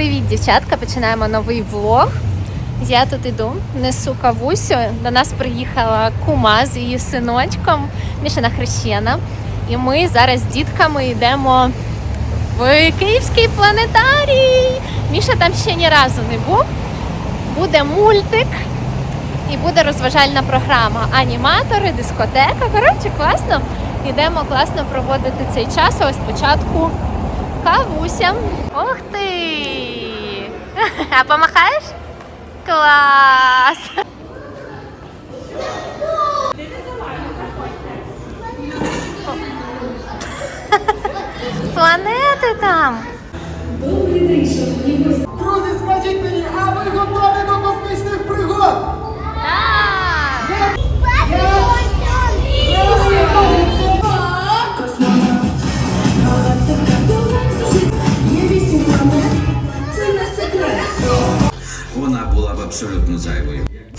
Привіт, дівчатка! Починаємо новий влог. Я тут іду, несу кавусю. До нас приїхала кума з її синочком, Мішина Хрещена. І ми зараз з дітками йдемо в Київський планетарій. Міша там ще ні разу не був. Буде мультик і буде розважальна програма. Аніматори, дискотека. Коротше, класно. Йдемо класно проводити цей час. Ось спочатку кавуся. Ух ти! А помахаєш? Клас! Планети там. Друзі, скажіть мені, а ви готові до космічних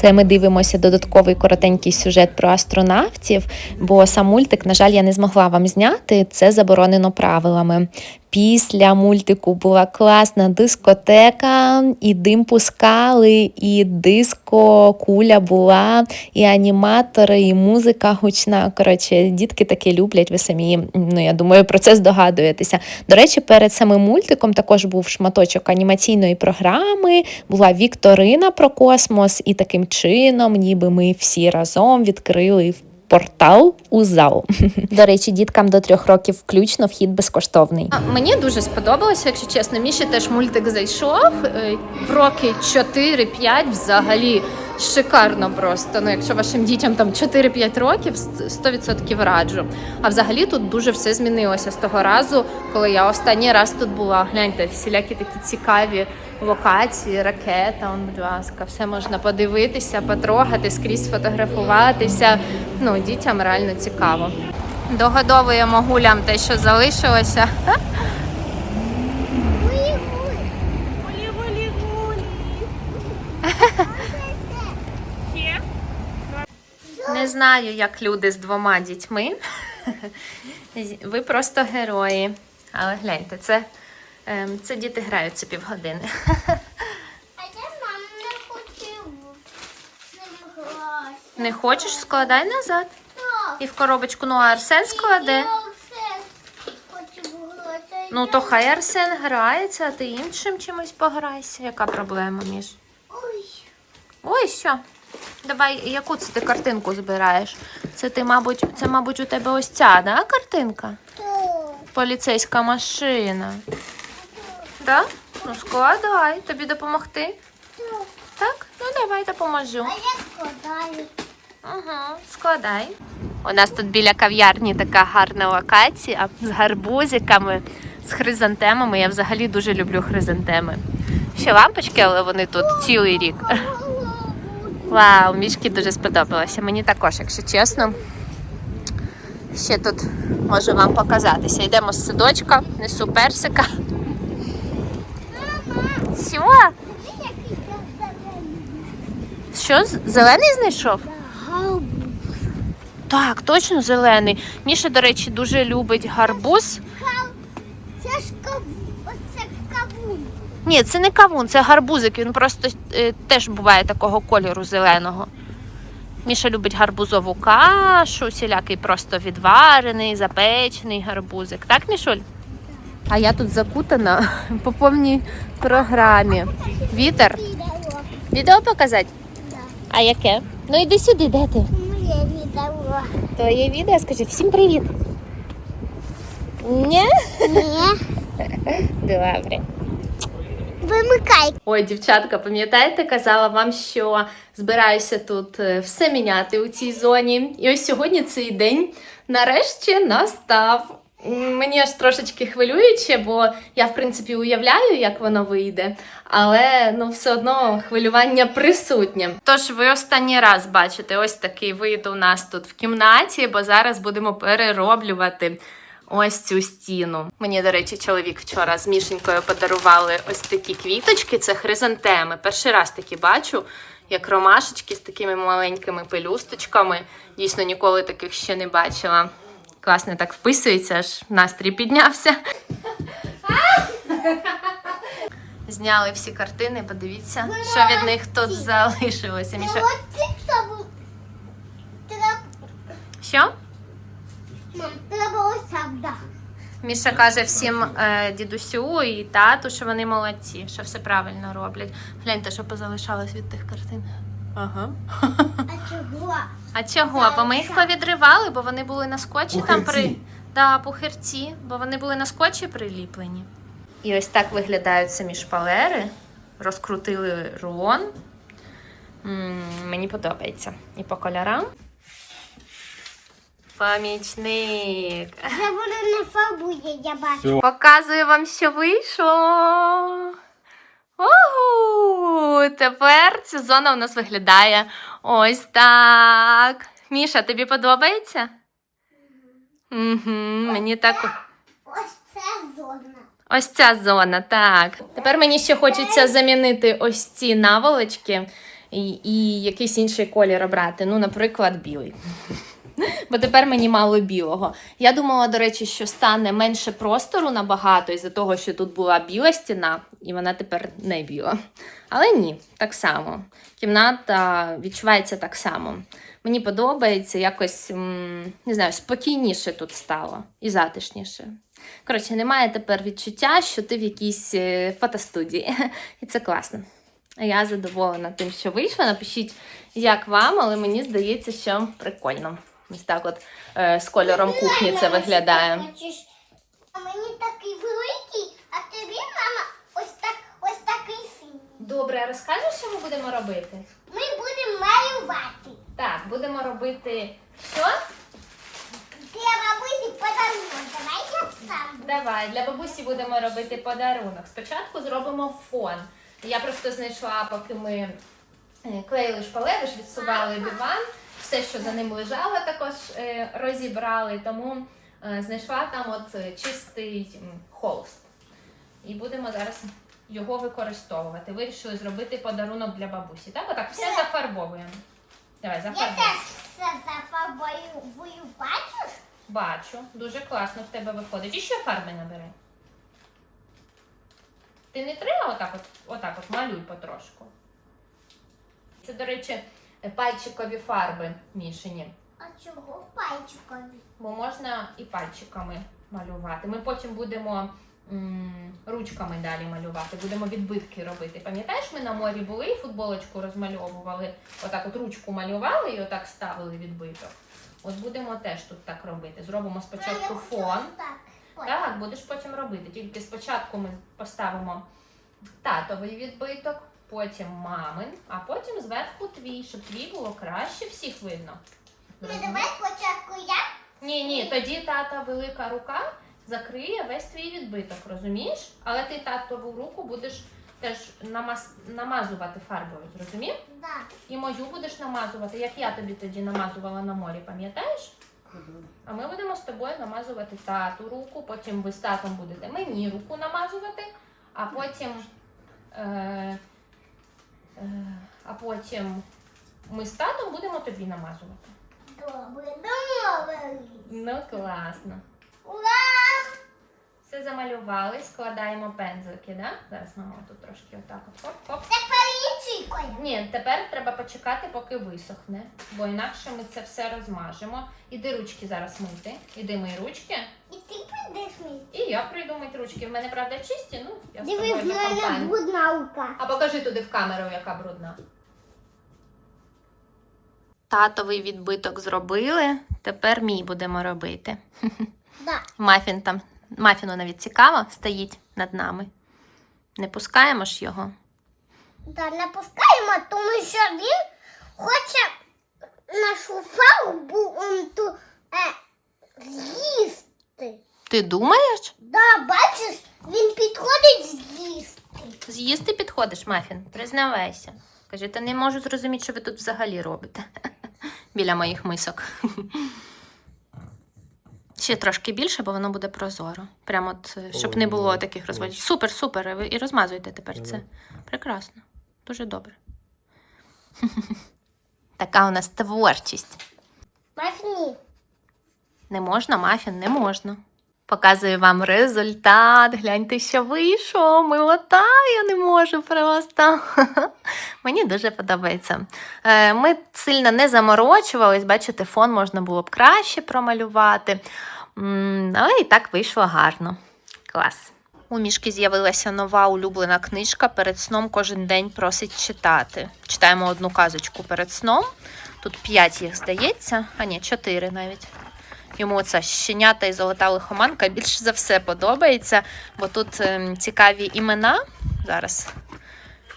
Це ми дивимося додатковий коротенький сюжет про астронавтів, бо сам мультик, на жаль, я не змогла вам зняти. Це заборонено правилами. Після мультику була класна дискотека, і дим пускали, і диско куля була, і аніматори, і музика гучна. Коротше, дітки таке люблять. Ви самі, ну я думаю, про це здогадуєтеся. До речі, перед самим мультиком також був шматочок анімаційної програми, була вікторина про космос, і таким чином, ніби ми всі разом відкрили портал у зал. До речі, діткам до трьох років включно вхід безкоштовний. Мені дуже сподобалося, якщо чесно. Міші теж мультик зайшов Е, в роки 4-5 взагалі. Шикарно просто. Ну, якщо вашим дітям там 4-5 років, 100% раджу. А взагалі тут дуже все змінилося з того разу, коли я останній раз тут була. Гляньте, всілякі такі цікаві локації, ракета, он, будь ласка, все можна подивитися, потрогати, скрізь фотографуватися. Ну, дітям реально цікаво. Догодовуємо гулям те, що залишилося. Не знаю, як люди з двома дітьми. Ви просто герої. Але гляньте, це, це діти граються півгодини. А я мам не хотів з ним грати. Не хочеш, складай назад. Так. І в коробочку ну а Арсен складе. Хочу грати. Ну то хай Арсен грається, а ти іншим чимось пограйся. Яка проблема, Міш? Ой. Ой, що? Давай, яку це ти картинку збираєш? Це ти, мабуть, це, мабуть, у тебе ось ця, да, картинка? Так. Поліцейська машина. Так? Ну складай, тобі допомогти. Так. Так? Ну давай допоможу. А я складаю. Угу, складай. У нас тут біля кав'ярні така гарна локація з гарбузиками, з хризантемами. Я взагалі дуже люблю хризантеми. Ще лампочки, але вони тут цілий рік. Вау, мішки дуже сподобалося. Мені також, якщо чесно. Ще тут можу вам показатися. Йдемо з садочка, несу персика. Що? Що? Зелений знайшов? Гауб. Так, точно зелений. Міша, до речі, дуже любить гарбуз. Це ж кавун. Кавун. Ні, це не кавун, це гарбузик. Він просто е, теж буває такого кольору зеленого. Міша любить гарбузову кашу, всілякий просто відварений, запечений гарбузик. Так, Мішуль? А я тут закутана по повній програмі. Вітер. Відео. Показати? Да. А яке? Ну йди сюди, де ти? Моє відео. Твоє відео, скажи всім привіт. Ні? Ні. Добре. Вимикай. Ой, дівчатка, пам'ятаєте, казала вам, що збираюся тут е, все міняти у цій зоні. І ось сьогодні цей день нарешті настав. Мені аж трошечки хвилююче, бо я, в принципі, уявляю, як воно вийде, але ну все одно хвилювання присутнє. Тож ви останній раз бачите ось такий вид у нас тут в кімнаті, бо зараз будемо перероблювати ось цю стіну. Мені, до речі, чоловік вчора з Мішенькою подарували ось такі квіточки. Це хризантеми. Перший раз такі бачу, як ромашечки з такими маленькими пелюсточками. Дійсно, ніколи таких ще не бачила. Класно так вписується, аж настрій піднявся. Зняли всі картини, подивіться, що від них тут залишилося. Міша... Що? мам, треба ось так. Міша каже всім е, дідусю і тату, що вони молодці, що все правильно роблять. Гляньте, що позалишалось від тих картин. Ага. А чого? А чого? Бо ми їх повідривали, бо вони були на скотчі там при. Да, пухирці, бо вони були на скотчі приліплені. І ось так виглядають самі шпалери. Розкрутили рулон. м мені подобається. І по кольорам. Помічник. Це воно не фарбує, я бачу. Показую вам, що вийшло. Ого! Тепер ця зона у нас виглядає ось так. Міша, тобі подобається? Угу, мені так. Ось це зона. Ось ця зона, так. Тепер мені ще хочеться замінити ось ці наволочки і, і якийсь інший колір обрати. Ну, наприклад, білий. Бо тепер мені мало білого. Я думала, до речі, що стане менше простору набагато із-за того, що тут була біла стіна, і вона тепер не біла. Але ні, так само. Кімната відчувається так само. Мені подобається якось, не знаю, спокійніше тут стало і затишніше. Коротше, немає тепер відчуття, що ти в якійсь е, фотостудії. І це класно. Я задоволена тим, що вийшло. Напишіть, як вам, але мені здається, що прикольно. Ось так от е, з кольором кухні це виглядає. А мені такий великий, а тобі, мама, ось так, ось такий синій. Добре, розкажеш, що ми будемо робити? Ми будемо малювати. Так, будемо робити що? Для бабусі подарунок. Давай я сам. буду. Давай, для бабусі будемо робити подарунок. Спочатку зробимо фон. Я просто знайшла, поки ми е, клеїли шпалери, ж відсували диван, все, що за ним лежало, також е, розібрали. Тому е, знайшла там от е, чистий холст. І будемо зараз його використовувати. Вирішили зробити подарунок для бабусі. Так, отак, все зафарбовуємо. Давай, Я зафарбуємо. теж все зафарбую, бачиш? Бачу, дуже класно в тебе виходить. І ще фарби набери. Ти не треба отак от, отак от малюй потрошку. Це, до речі, пальчикові фарби мішані. А чого пальчикові? Бо можна і пальчиками малювати. Ми потім будемо м, ручками далі малювати, будемо відбитки робити. Пам'ятаєш, ми на морі були і футболочку розмальовували, отак от ручку малювали і отак ставили відбиток. От будемо теж тут так робити. Зробимо спочатку фон. Так, будеш потім робити. Тільки спочатку ми поставимо татовий відбиток, потім мамин, а потім зверху твій, щоб твій було краще всіх видно. Ну, давай спочатку я. Ні, ні, тоді тата велика рука закриє весь твій відбиток, розумієш? Але ти татову руку будеш теж намаз... намазувати фарбою, зрозумів? Да. І мою будеш намазувати, як я тобі тоді намазувала на морі, пам'ятаєш? А ми будемо з тобою намазувати тату руку, потім ви з татом будете мені руку намазувати, а потім, е, а потім ми з татом будемо тобі намазувати. Добре, домовились. Ну, класно. Ура! Все замалювали, складаємо пензлики, да? Зараз мама тут трошки отак от хоп-хоп. Тепер інший колір. Ні, тепер треба почекати, поки висохне, бо інакше ми це все розмажемо. Іди ручки зараз мити. Іди мої ручки. І ти підеш мій. І я прийду мити ручки. В мене правда чисті, ну я з Диви, тобою в за мене компанію. брудна рука. А покажи туди в камеру, яка брудна. Татовий відбиток зробили. Тепер мій будемо робити. Да. Мафін там, мафіну навіть цікаво, стоїть над нами. Не пускаємо ж його. Да, не пускаємо, тому що він хоче нашу фарбу ту, е, з'їсти. Ти думаєш? Да, бачиш, він підходить з'їсти. З'їсти підходиш, Мафін, признавайся. Каже, та не можу зрозуміти, що ви тут взагалі робите. Біля моїх мисок. Ще трошки більше, бо воно буде прозоро. Прямо от, е, щоб не було таких розводів. Супер, супер. і ви- І розмазуйте тепер це. Прекрасно. Дуже добре. Така у нас творчість. Мафіні. Не можна, мафін, не можна. Показую вам результат. Гляньте, що вийшов. Милота, я не можу просто. Мені дуже подобається. Е, Ми сильно не заморочувались, бачите, фон можна було б краще промалювати. Але і так вийшло гарно. Клас. У мішки з'явилася нова улюблена книжка. Перед сном кожен день просить читати. Читаємо одну казочку перед сном. Тут п'ять їх здається, а ні, чотири навіть. Йому ця щенята і золота лихоманка більше за все подобається, бо тут ем, цікаві імена. Зараз.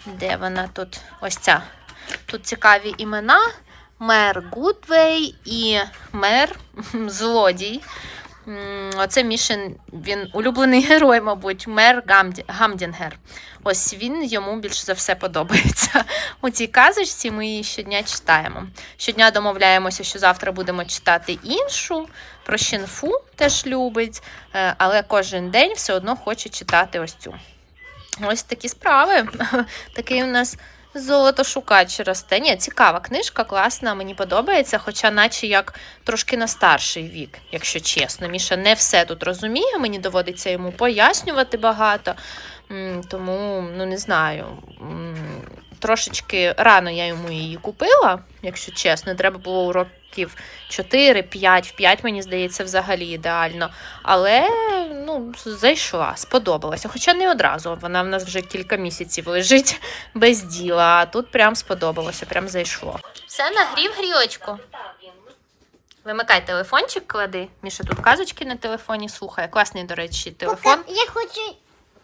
Де вона тут? Ось ця. Тут цікаві імена. Мер Гудвей і мер Злодій. Оце Мішин, він улюблений герой, мабуть, мер Гамді- Гамдінгер. Ось він йому більше за все подобається. У цій казочці ми її щодня читаємо. Щодня домовляємося, що завтра будемо читати іншу. Про Щенфу теж любить, е, але кожен день все одно хоче читати ось цю. Ось такі справи. Такий у нас золотошукач росте. Ні, цікава книжка, класна, мені подобається, хоча, наче як трошки на старший вік, якщо чесно. Міша не все тут розуміє, мені доводиться йому пояснювати багато. Тому, ну не знаю. Трошечки рано я йому її купила, якщо чесно. Треба було років 4-5, в 5, мені здається, взагалі ідеально. Але ну, зайшла, сподобалася. Хоча не одразу. Вона в нас вже кілька місяців лежить без діла. А тут прям сподобалося, прям зайшло. Все, нагрів грілочку. Вимикай телефончик, клади. Міша тут казочки на телефоні слухає. Класний, до речі, телефон. Я хочу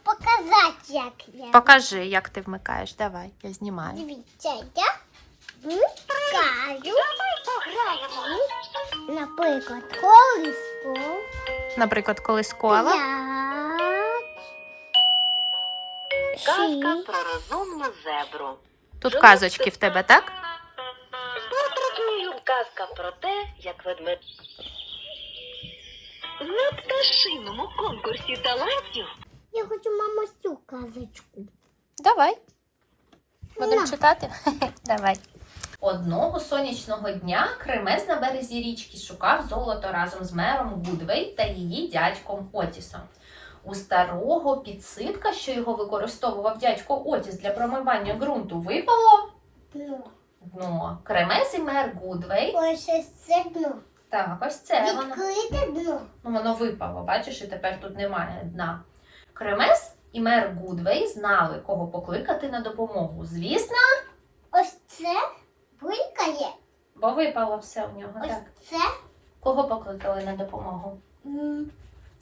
показати, як я. Покажи, як ти вмикаєш. Давай, я знімаю. Дивіться, я вмикаю. Наприклад, колесо. Наприклад, колискова. П'ять. Казка Шість. про розумну зебру. Тут казочки в тебе, так? Казка про те, як ведмедь. На пташиному конкурсі талантів Я хочу мама цю казочку. Давай. Будемо На. читати? Давай. Одного сонячного дня Кремез на березі річки шукав золото разом з мером Гудвей та її дядьком Отісом. У старого підситка, що його використовував дядько Отіс для промивання ґрунту, випало Ну, дно. Кремез і мер Гудвей. ось ось це дно. Так, ось це воно. Відкрите дно. Ну, воно випало, бачиш, і тепер тут немає дна. Кремес і мер Гудвей знали, кого покликати на допомогу. Звісно, Ось це булькає. бо випало все у нього. Ось Так. це. Кого покликали на допомогу? м,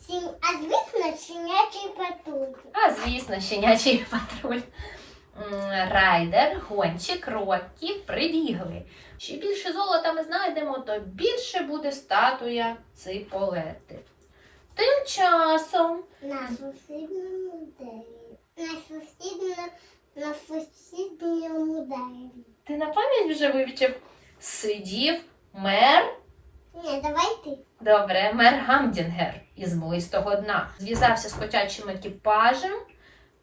сім- А звісно, щенячий патруль. А, звісно, щенячий патруль. М, Райдер, гонщик, Роккі прибігли. Що більше золота ми знайдемо, то більше буде статуя Циполети. Тим часом На сусідньому дереві. На сусідньому, на сусідньому дереві. Ти на пам'ять вже вивчив сидів мер Ні, давай ти. Добре, мер Гамдінгер із блистого дна зв'язався з котячим екіпажем.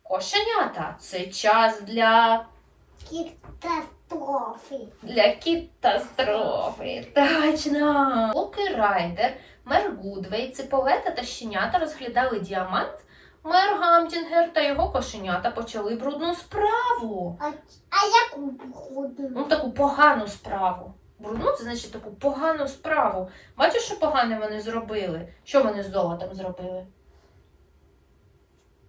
Кошенята це час для, Катастрофи. для катастрофи. Точно. Поки Райдер, мер Гудвей, Циполета та щенята розглядали діамант, мер Гамдінгер та його кошенята почали брудну справу. А, а яку походу? Ну, таку погану справу. Брудну це значить таку погану справу. Бачиш, що погане вони зробили? Що вони з золотом зробили?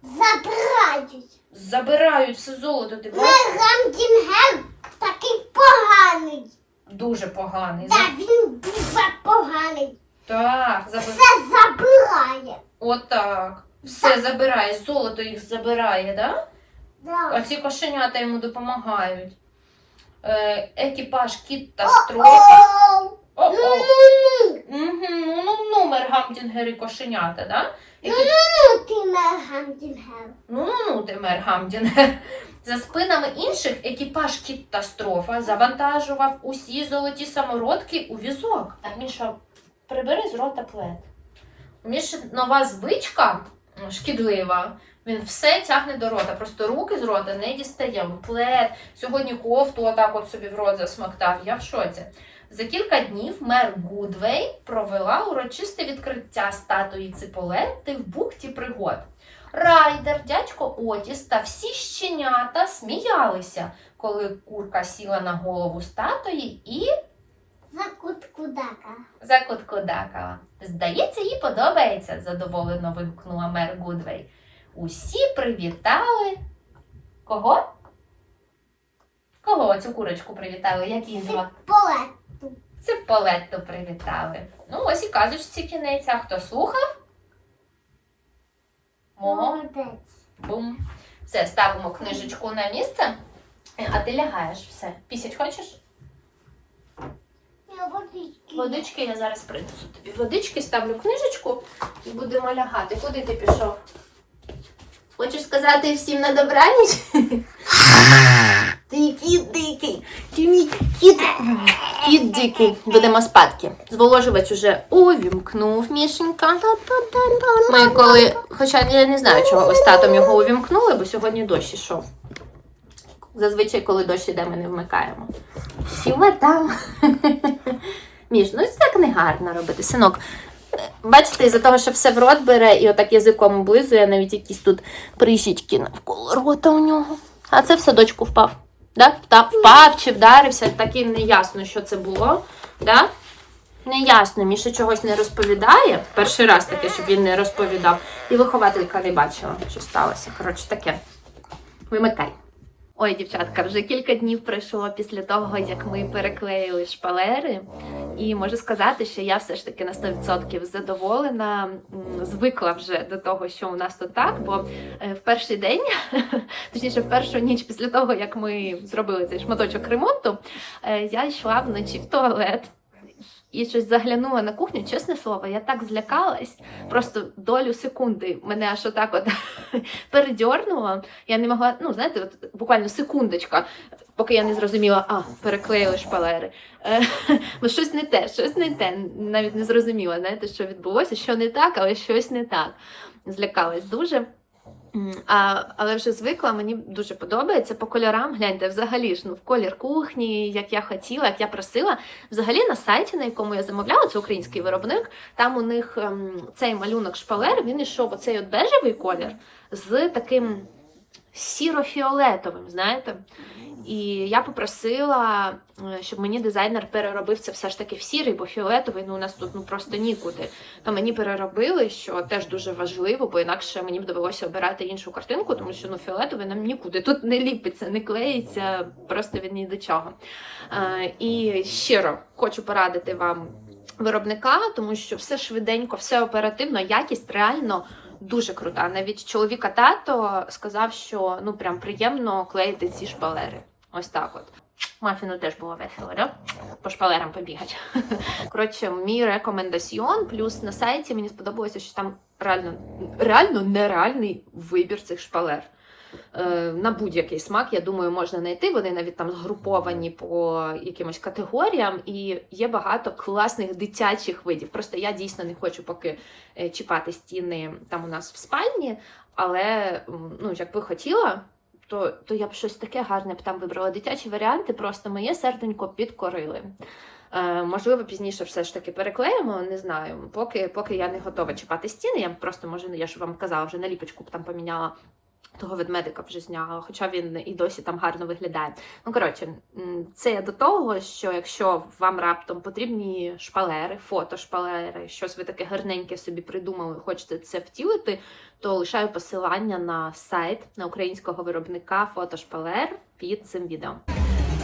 Забирають. Забирають все золото, ти бачиш? Гамдінгер такий поганий. Дуже поганий. За- він дуже поганий. Так, заби... Це забирає. Отак. Все забирає, золото їх забирає, да? А ці кошенята йому допомагають. Е, екіпаж кіт та. О-оу. О-о. Ну, номер Гамдінгер і кошенята, да? Які Ну. Ну, ну, ну, ти мер Гамдінгер. За спинами інших екіпаж катастрофа завантажував усі золоті самородки у візок. Так, Міша, прибери з рота плед. У Міші нова звичка шкідлива. Він все тягне до рота, просто руки з рота не дістає. Плед, сьогодні кофту отак от собі в рот засмоктав. Я в шоці. За кілька днів мер Гудвей провела урочисте відкриття статуї Циполетти в бухті пригод. Райдер, дядько Отіс та всі щенята сміялися, коли курка сіла на голову статуї і Закуткудака. закуткудакала. Здається, їй подобається, задоволено вигукнула мер Гудвей. Усі привітали. Кого? Кого цю курочку привітали? Як її звати? Поле. Це Полетту привітали. Ну, ось і казочці кінець. А хто слухав? Мо. Молодець. Бум. Все, ставимо книжечку на місце. А ти лягаєш все. Пісять хочеш? Водички. Водички я зараз принесу тобі. Водички ставлю книжечку і будемо лягати. Куди ти пішов? Хочеш сказати всім на добраніч? Ти кіт дикий. Ти мій кіт. Кіт дикий. Будемо спадки. Зволожувач уже увімкнув Мішенька. Ми коли, хоча я не знаю, чого ось татом його увімкнули, бо сьогодні дощ ішов. Зазвичай, коли дощ іде, ми не вмикаємо. Сіла там. Між, ну це так не гарно робити. Синок, бачите, із-за того, що все в рот бере і отак язиком облизує, навіть якісь тут прищічки навколо рота у нього. А це в садочку впав. Да? Впав чи вдарився, так і не ясно, що це було. Да? Не ясно, Міша чогось не розповідає. Перший раз таке, щоб він не розповідав. І вихователька не бачила, що сталося. Коротше, таке. Вимикай. Ой, дівчатка, вже кілька днів пройшло після того, як ми переклеїли шпалери. І можу сказати, що я все ж таки на 100% задоволена, звикла вже до того, що у нас тут так. Бо е, в перший день, точніше, в першу ніч після того, як ми зробили цей шматочок ремонту, е, я йшла вночі в туалет. І щось заглянула на кухню, чесне слово, я так злякалась, просто долю секунди мене аж отак от передьорнуло. Я не могла, ну знаєте, от буквально секундочка, поки я не зрозуміла, а, переклеїли шпалери. Е, Бо щось не те, щось не те. Навіть не зрозуміла, знаєте, що відбулося, що не так, але щось не так. Злякалась дуже. А, але вже звикла, мені дуже подобається по кольорам. Гляньте, взагалі ж ну в колір кухні, як я хотіла, як я просила. Взагалі на сайті, на якому я замовляла, це український виробник. Там у них ем, цей малюнок шпалер, він ішов оцей от бежевий колір з таким сіро-фіолетовим, знаєте. І я попросила, е, щоб мені дизайнер переробив це все ж таки в сірий, бо фіолетовий ну у нас тут ну просто нікуди. То мені переробили, що теж дуже важливо, бо інакше мені б довелося обирати іншу картинку, тому що ну фіолетовий нам нікуди. Тут не ліпиться, не клеїться, просто він ні до чого. Е, І щиро хочу порадити вам виробника, тому що все швиденько, все оперативно, якість реально. Дуже крута. Навіть чоловіка тато сказав, що ну прям приємно клеїти ці шпалери. Ось так от. Мафіну теж було весело, да? По шпалерам побігати. Коротше, мій рекомендаціон, плюс на сайті мені сподобалося, що там реально, реально нереальний вибір цих шпалер. Е, на будь-який смак, я думаю, можна знайти. Вони навіть там згруповані по якимось категоріям, і є багато класних дитячих видів. Просто я дійсно не хочу поки е, чіпати стіни там у нас в спальні, але ну, якби хотіла, то, то я б щось таке гарне б там вибрала. Дитячі варіанти просто моє серденько підкорили. Е, можливо, пізніше все ж таки переклеїмо, не знаю. Поки, поки я не готова чіпати стіни, я просто може, я ж вам казала, вже наліпочку б там поміняла. Того ведмедика вже зняла, хоча він і досі там гарно виглядає. Ну, коротше, це я до того, що якщо вам раптом потрібні шпалери, фотошпалери, щось ви таке гарненьке собі придумали, хочете це втілити, то лишаю посилання на сайт на українського виробника фотошпалер під цим відео.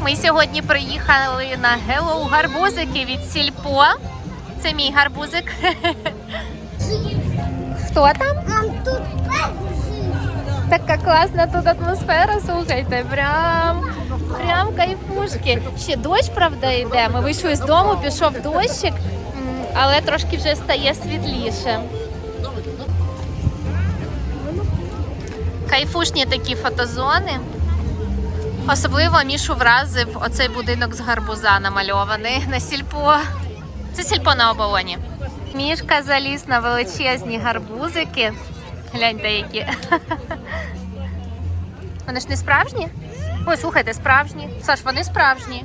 Ми сьогодні приїхали на Hello гарбузики від Сільпо. Це мій гарбузик. Хто там? Тут Така класна тут атмосфера, слухайте, прям, прям кайфушки. Ще дощ, правда, йде. Ми вийшли з дому, пішов дощик, але трошки вже стає світліше. Кайфушні такі фотозони. Особливо Мішу вразив оцей будинок з гарбуза намальований на сільпо. Це сільпо на оболоні. Мішка заліз на величезні гарбузики. Гляньте, які. Вони ж не справжні? Ой, слухайте, справжні. Саш, вони справжні.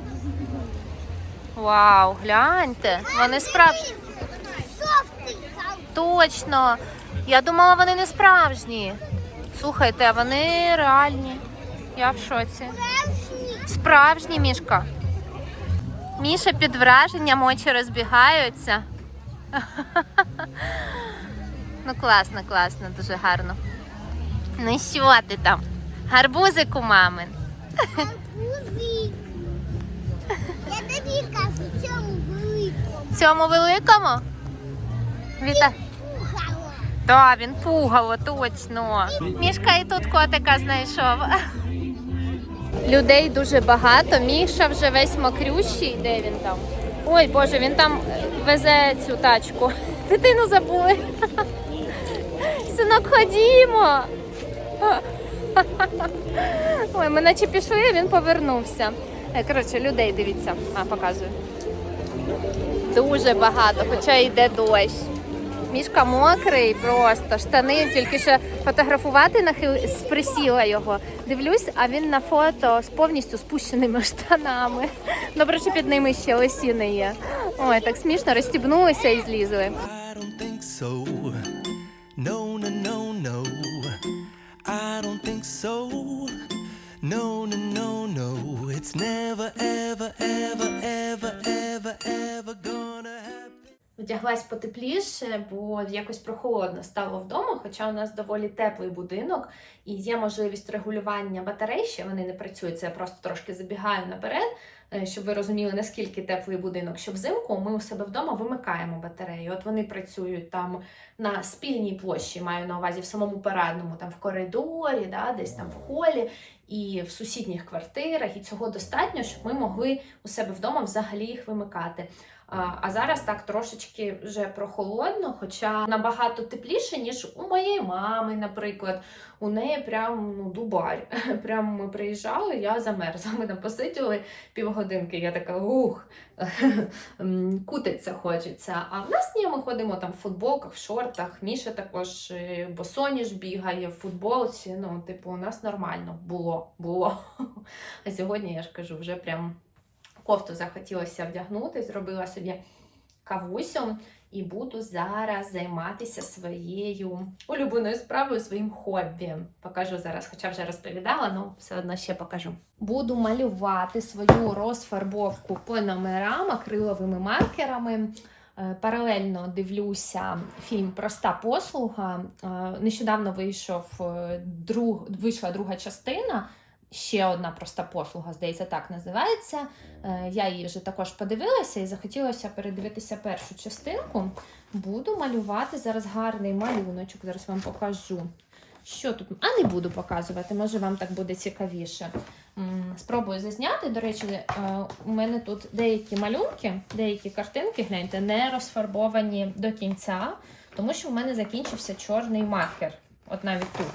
Вау, гляньте, вони справжні. Точно. Я думала, вони не справжні. Слухайте, а вони реальні. Я в шоці. Справжні мішка. Міша під враженням очі розбігаються. Ну класно, класно, дуже гарно. Ну що ти там? Гарбузик у мамин. Арбузик. Я тобі кажу, цьому великому. Цьому великому? Віта. Пухало. Так, він пугало, точно. Мішка і тут котика знайшов. Людей дуже багато. Міша вже весь мокрющий. Де він там? Ой, Боже, він там везе цю тачку. Дитину забули. Синок, ходімо. Ой, ми наче пішли, а він повернувся. Е, Коротше, людей дивіться. А, показую. Дуже багато, хоча йде дощ. Мішка мокрий просто, штани тільки що фотографувати нахил... присіла його. Дивлюсь, а він на фото з повністю спущеними штанами. Добре, що під ними ще лосіни є. Ой, так смішно, розстібнулися і злізли. Вдяглась потепліше, бо якось прохолодно стало вдома, хоча у нас доволі теплий будинок і є можливість регулювання батарей, ще вони не працюють. Це я просто трошки забігаю наперед, е, щоб ви розуміли, наскільки теплий будинок. Що взимку ми у себе вдома вимикаємо батареї. От вони працюють там на спільній площі, маю на увазі в самому парадному, там в коридорі, да, десь там в холі і в сусідніх квартирах. І цього достатньо, щоб ми могли у себе вдома взагалі їх вимикати. А, зараз так трошечки вже прохолодно, хоча набагато тепліше, ніж у моєї мами, наприклад. У неї прям ну, дубар. Прям ми приїжджали, я замерзла. Ми там посиділи півгодинки. Я така ух, кутиться хочеться. А в нас ні, ми ходимо там в футболках, в шортах. Міша також е, босоніж бігає в футболці. Ну, типу, у нас нормально було. було. А сьогодні я ж кажу, вже прям кофту захотілося вдягнути, зробила собі кавусю і буду зараз займатися своєю улюбленою справою, своїм хобі. Покажу зараз, хоча вже розповідала, але все одно ще покажу. Буду малювати свою розфарбовку по номерам акриловими маркерами. Е, Паралельно дивлюся фільм Проста послуга. Е, Нещодавно вийшов е, друг, вийшла друга частина. Ще одна проста послуга, здається, так називається. Е, Я її вже також подивилася і захотілося передивитися першу частинку. Буду малювати зараз гарний малюночок. Зараз вам покажу. Що тут? А не буду показувати, може вам так буде цікавіше. Спробую зазняти. До речі, е, у мене тут деякі малюнки, деякі картинки, гляньте, не розфарбовані до кінця, тому що в мене закінчився чорний маркер. От навіть тут.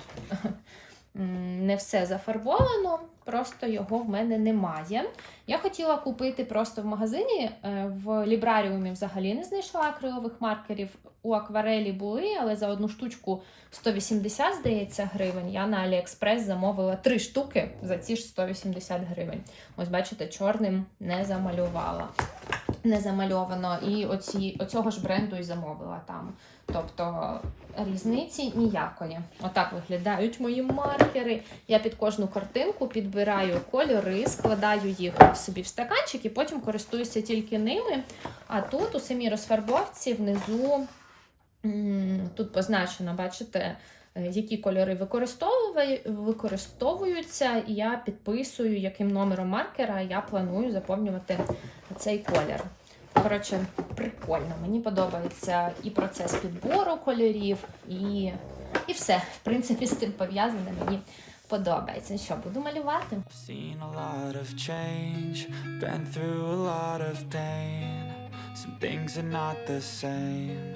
Не все зафарбовано, просто його в мене немає. Я хотіла купити просто в магазині. е, В лібраріумі взагалі не знайшла акрилових маркерів. У акварелі були, але за одну штучку 180, здається, гривень. Я на Аліекспрес замовила три штуки за ці ж 180 гривень. Ось, бачите, чорним не замалювала. Не замальовано. І оці, оцього ж бренду і замовила там. Тобто різниці ніякої. Отак виглядають мої маркери. Я під кожну картинку підбираю кольори, складаю їх собі в стаканчик і потім користуюся тільки ними. А тут у самій розфарбовці внизу тут позначено, бачите, які кольори використовую- використовуються, і я підписую, яким номером маркера я планую заповнювати цей колір. Коротше, прикольно. Мені подобається і процес підбору кольорів, і, і все. В принципі, з цим пов'язане мені подобається. Що, буду малювати? Some things are not the same.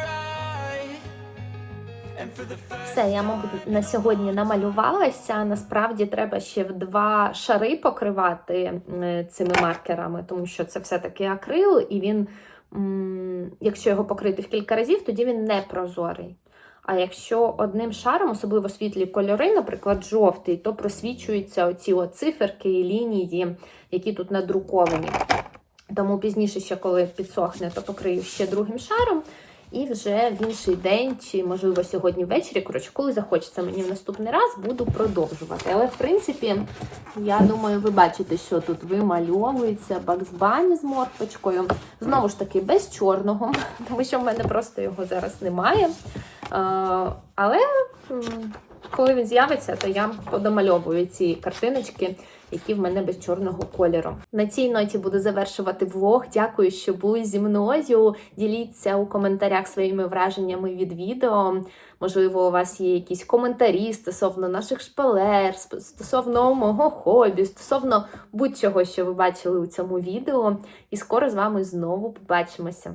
Все, я, на сьогодні намалювалася. Насправді треба ще в два шари покривати цими маркерами, тому що це все-таки акрил, і він, якщо його покрити в кілька разів, тоді він не прозорий. А якщо одним шаром, особливо світлі кольори, наприклад, жовтий, то просвічуються оці циферки і лінії, які тут надруковані. Тому пізніше, ще коли підсохне, то покрию ще другим шаром. І вже в інший день, чи можливо сьогодні ввечері, коротше, коли захочеться мені в наступний раз, буду продовжувати. Але в принципі, я думаю, ви бачите, що тут вимальовується Бакс Бані з морпочкою. Знову ж таки, без чорного, тому що в мене просто його зараз немає. Але коли він з'явиться, то я подомальовую ці картиночки, які в мене без чорного кольору. На цій ноті буду завершувати влог. Дякую, що були зі мною. Діліться у коментарях своїми враженнями від відео. Можливо, у вас є якісь коментарі стосовно наших шпалер, стосовно мого хобі, стосовно будь-чого, що ви бачили у цьому відео. І скоро з вами знову побачимося.